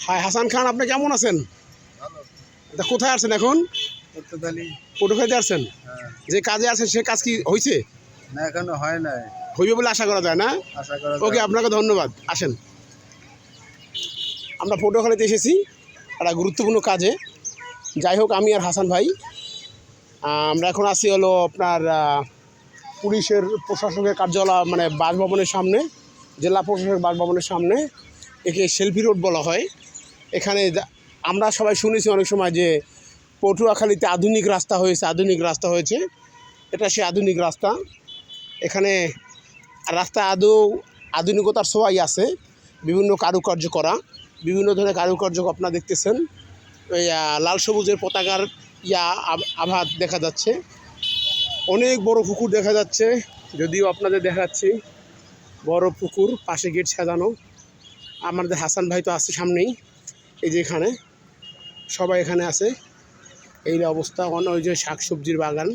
High Hasan Khan আপনি কেমন আছেন? কোথায় আছেন এখন? পর্তুগালি ফটো খাইতে আসছেন হ্যাঁ। যে কাজে আছেন সে কাজ কি হয়েছে না এখনও হয় নাই। হইবে বলে আশা করা যায় না? ওকে আপনাকে ধন্যবাদ। আসেন। আমরা পটুয়াখালীতে এসেছি একটা গুরুত্বপূর্ণ কাজে। যাই হোক আমি আর হাসান ভাই আমরা এখন আছি হলো আপনার পুলিশের প্রশাসকের কার্যালয় মানে বাসভবনের সামনে জেলা প্রশাসকের বাসভবনের সামনে। একে সেলফি রোড বলা হয়। এখানে আমরা সবাই শুনেছি অনেক সময় যে পটুয়াখালীতে আধুনিক রাস্তা হয়েছে, আধুনিক রাস্তা হয়েছে। এটা সে আধুনিক রাস্তা। এখানে রাস্তা আদৌ আধুনিকতার সবাই আছে। বিভিন্ন কারুকার্য করা, বিভিন্ন ধরনের কারুকার্য আপনারা দেখতেছেন। লাল সবুজের পতাকার ইয়া আভাত দেখা যাচ্ছে। অনেক বড় পুকুর দেখা যাচ্ছে, যদিও আপনাদের দেখাচ্ছি। বড় পুকুর, পাশে গেট সাজানো। আমাদের হাসান ভাই তো আছে সামনেই, এই যে এখানে, সবাই এখানে আছে। এই অবস্থা অন্য ওই যে শাক সবজির বাগান,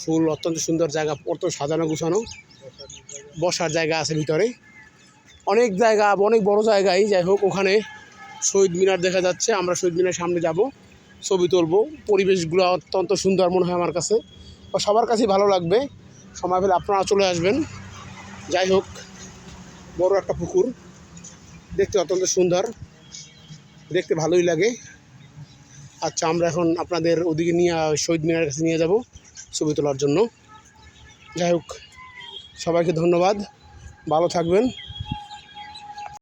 ফুল, অত্যন্ত সুন্দর জায়গা অত সাজানো গুছানো, বসার জায়গা আছে ভিতরে। অনেক জায়গা, অনেক বড় জায়গায় যাই হোক, ওখানে শহীদ মিনার দেখা যাচ্ছে, আমরা শহীদ মিনার সামনে যাব, ছবি তুলবো। পরিবেশগুলো অত্যন্ত সুন্দর মনে হয় আমার কাছে। বা সবার কাছেই ভালো লাগবে। সময় পেলে আপনারা চলে আসবেন। যাই হোক, বড় একটা পুকুর। দেখতে অত্যন্ত সুন্দর। দেখতে ভালোই লাগে। আচ্ছা আমরা এখন আপনাদের ওদিকে নিয়ে, শহীদ মিনার কাছে নিয়ে যাব ছবি তোলার জন্য। যাই হোক, সবাইকে ধন্যবাদ। ভালো থাকবেন।